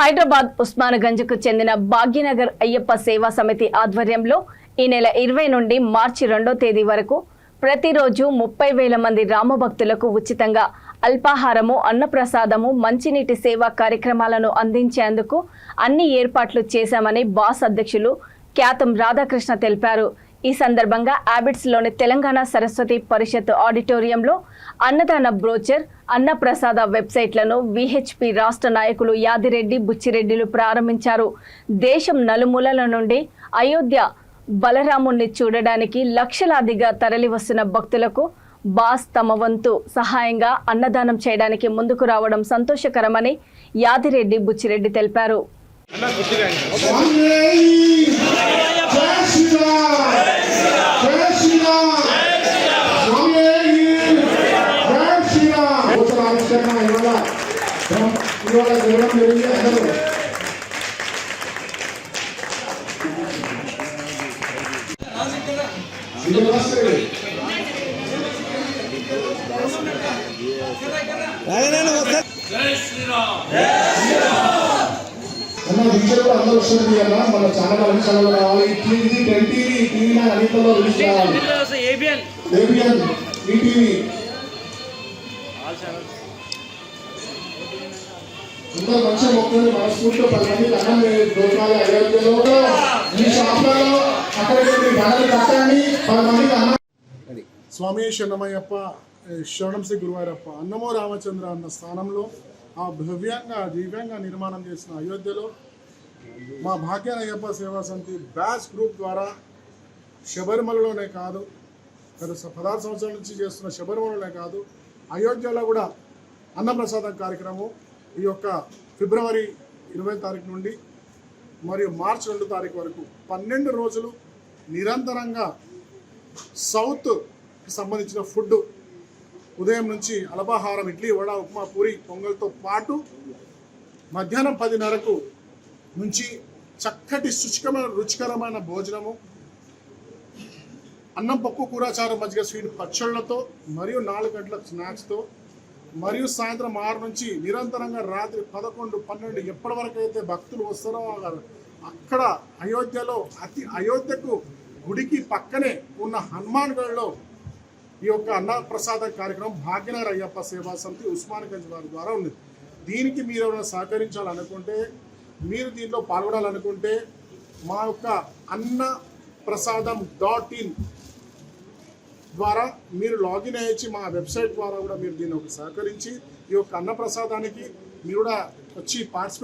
హైదరాబాద్ ఉస్మానగంజ్కు చెందిన భాగ్యనగర్ అయ్యప్ప సేవా సమితి ఆధ్వర్యంలో ఈ నెల ఇరవై నుండి మార్చి రెండో తేదీ వరకు ప్రతిరోజు ముప్పై వేల మంది రామభక్తులకు ఉచితంగా అల్పాహారము అన్నప్రసాదము మంచినీటి సేవా కార్యక్రమాలను అందించేందుకు అన్ని ఏర్పాట్లు చేశామని బాస్ అధ్యక్షులు ఖ్యాతం రాధాకృష్ణ తెలిపారు. ఈ సందర్భంగా లోని తెలంగాణ సరస్వతి పరిషత్ ఆడిటోరియంలో అన్నదాన బ్రోచర్ అన్నప్రసాద వెబ్సైట్లను విహెచ్పి రాష్ట్ర నాయకులు యాదిరెడ్డి బుచ్చిరెడ్డిలు ప్రారంభించారు. దేశం నలుమూలల నుండి అయోధ్య బలరాముణ్ణి చూడడానికి లక్షలాదిగా తరలివస్తున్న భక్తులకు బాస్ తమ వంతు సహాయంగా అన్నదానం చేయడానికి ముందుకు రావడం సంతోషకరమని యాదిరెడ్డి బుచ్చిరెడ్డి తెలిపారు. ఆవిష్కరణ ఇవాళ ఇవాళ జరగడం జరిగింది అందరూ అందరూ వస్తుంది కదా మన ఛానల్ అన్ని ఛానల్ రావాలి టీవీ ట్వంటీ టీవీ అన్నింటిలో రిలీజ్ కావాలి ఏబిఎన్ ఏబిఎన్ ఈటీవీ అందరూ మంచి మొక్కలు మనస్ఫూర్తిగా పది మందికి అన్నం దొరకాలి అయోధ్యలో షాప్లలో అక్కడ ధరలు కట్టండి. పది మందికి అన్నం స్వామి శరణమయ్యప్ప శరణం శ్రీ గురువారప్ప అన్నమో రామచంద్ర అన్న స్థానంలో ఆ భవ్యంగా దివ్యంగా నిర్మాణం చేసిన అయోధ్యలో మా భాగ్యనయ్యప్ప సేవా సమితి బ్యాచ్ గ్రూప్ ద్వారా శబరిమలలోనే కాదు గత పదహారు సంవత్సరాల నుంచి చేస్తున్న శబరిమలలోనే కాదు అయోధ్యలో కూడా అన్నప్రసాదం కార్యక్రమం ఈ యొక్క ఫిబ్రవరి ఇరవై తారీఖు నుండి మరియు మార్చి రెండు తారీఖు వరకు పన్నెండు రోజులు నిరంతరంగా సౌత్కి సంబంధించిన ఫుడ్ ఉదయం నుంచి అల్పాహారం ఇడ్లీ వడ ఉప్మా పూరి పొంగల్తో పాటు మధ్యాహ్నం పదిన్నరకు నుంచి చక్కటి శుచికమైన రుచికరమైన భోజనము అన్నం పప్పు కూరాచారం మజ్జిగ స్వీట్ పచ్చళ్ళతో మరియు నాలుగు గంటల స్నాక్స్తో మరియు సాయంత్రం ఆరు నుంచి నిరంతరంగా రాత్రి పదకొండు పన్నెండు ఎప్పటి వరకు అయితే భక్తులు వస్తారో అక్కడ అయోధ్యలో అతి అయోధ్యకు గుడికి పక్కనే ఉన్న హనుమాన్గఢ్లో ఈ యొక్క అన్నప్రసాద కార్యక్రమం భాగ్యనగర్ అయ్యప్ప సేవా సమితి ఉస్మాన్గంజ్ వారి ద్వారా ఉంది దీనికి మీరు ఏమైనా సహకరించాలనుకుంటే మీరు దీంట్లో పాల్గొనాలనుకుంటే మా యొక్క అన్న ప్రసాదం డాట్ ఇన్ ద్వారా మీరు లాగిన్ అయ్యి మా వెబ్సైట్ ద్వారా కూడా మీరు దీన్ని ఒక సహకరించి ఈ యొక్క అన్నప్రసాదానికి మీరు కూడా వచ్చి పార్టిసిపేట్